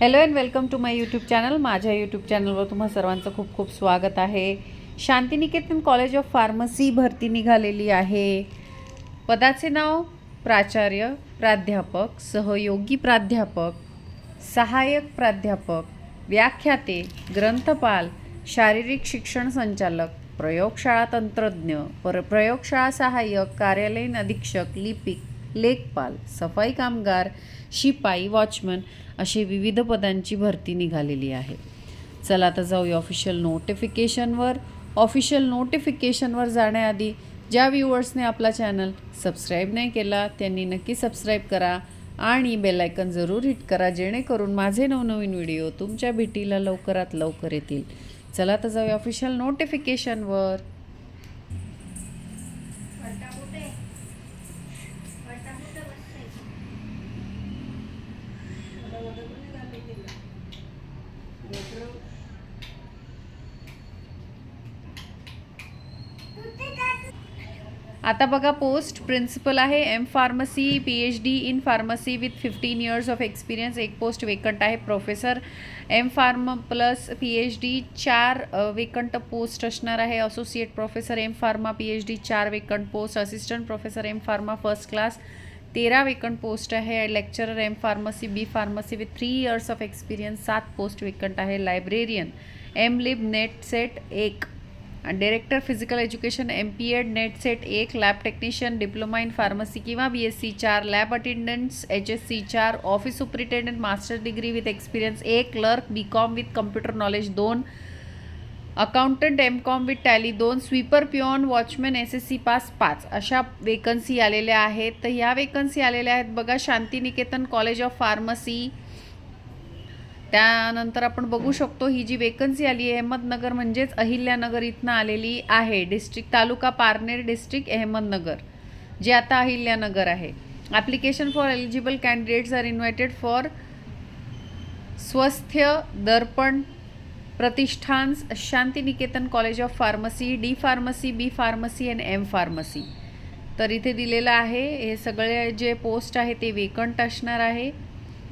Hello and welcome to my YouTube channel माझ्या YouTube चॅनलवर तुम्हा सर्वांचं खूप खूप स्वागत आहे. शांतिनिकेतन कॉलेज ऑफ फार्मसी भरती निघालेली आहे. पदाचे नाव प्राचार्य प्राध्यापक सहयोगी प्राध्यापक सहाय्यक प्राध्यापक व्याख्याते ग्रंथपाल शारीरिक शिक्षण संचालक प्रयोगशाळा तंत्रज्ञ पर प्रयोगशाळा सहाय्यक कार्यालयीन अधीक्षक लिपिक लेखपाल सफाई कामगार शिपाई वॉचमन असे विविध पदांची भरती निघालेली आहे. चला आता जाऊया ऑफिशियल नोटिफिकेशनवर ऑफिशियल नोटिफिकेशनवर जाण्याआधी ज्या व्ह्युअर्सने आपला चॅनल सबस्क्राईब नाही केला त्यांनी नक्की सबस्क्राईब करा आणि बेलायकन जरूर हिट करा जेणेकरून माझे नवनवीन व्हिडिओ तुमच्या भेटीला लवकरात लवकर येतील. चला तर जाऊया ऑफिशियल नोटिफिकेशनवर Thank you. आता बघा पोस्ट प्रिन्सिपल आहे M pharmacy P H D in pharmacy with fifteen years of experience एक पोस्ट वेकंट आहे professor M pharm plus P H D चार वेकंट पोस्ट असणार आहे. Associate professor M pharma P H D चार vacant post assistant professor M pharma first class तेरा vacant post आहे. Lecturer M pharmacy B pharmacy with three years of experience सात post vacant आहे. Librarian M lib NET SET एक. Director physical education M P Ed NET SET एक lab technician diploma in pharmacy किंवा B S C चार lab attendance H S C चार office superintendent master degree with experience एक clerk B com with computer knowledge दोन accountant M com with Tally दोन sweeper peon watchman S S C pass पाच. अशा vacancy आलेल्या आहेत. तर ह्या वेकन्सी आलेल्या आहेत बघा शांतिनिकेतन कॉलेज ऑफ फार्मसी त्यानंतर आपण बघू शकतो ही जी वेकन्सी आली आहे अहमदनगर म्हणजेच अहिल्यानगर इथनं आलेली आहे. डिस्ट्रिक्ट तालुका पारनेर डिस्ट्रिक्ट अहमदनगर जे आता अहिल्यानगर आहे. Application for eligible candidates are invited for Swasthya Darpan Pratishthan Shantiniketan college of pharmacy D pharmacy B pharmacy and M pharmacy तर इथे दिलेलं आहे हे सगळे जे पोस्ट आहे ते वेकंट असणार आहे.